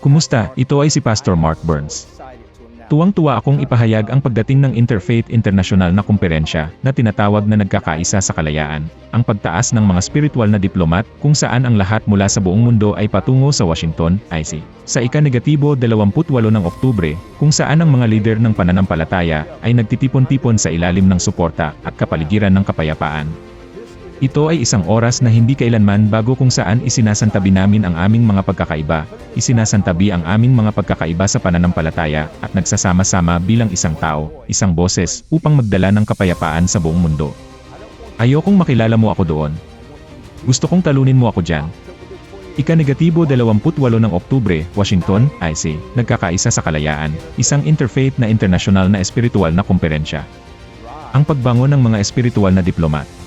Kumusta? Ito ay si Pastor Mark Burns. Tuwang-tuwa akong ipahayag ang pagdating ng Interfaith International na kumperensya na tinatawag na nagkakaisa sa kalayaan, ang pagtaas ng mga spiritual na diplomat kung saan ang lahat mula sa buong mundo ay patungo sa Washington, IC. Sa ika-negatibo 28 ng Oktubre, kung saan ang mga lider ng pananampalataya ay nagtitipon-tipon sa ilalim ng suporta at kapaligiran ng kapayapaan. Ito ay isang oras na hindi kailanman bago kung saan isinasantabi namin ang aming mga pagkakaiba, isinasantabi ang aming mga pagkakaiba sa pananampalataya, at nagsasama-sama bilang isang tao, isang boses, upang magdala ng kapayapaan sa buong mundo. Ayokong makilala mo ako doon. Gusto kong talunin mo ako dyan. Ika-negatibo 28 ng Oktubre, Washington, IC, nagkakaisa sa kalayaan, isang interfaith na international na espiritual na kumperensya. Ang pagbangon ng mga espiritual na diplomat.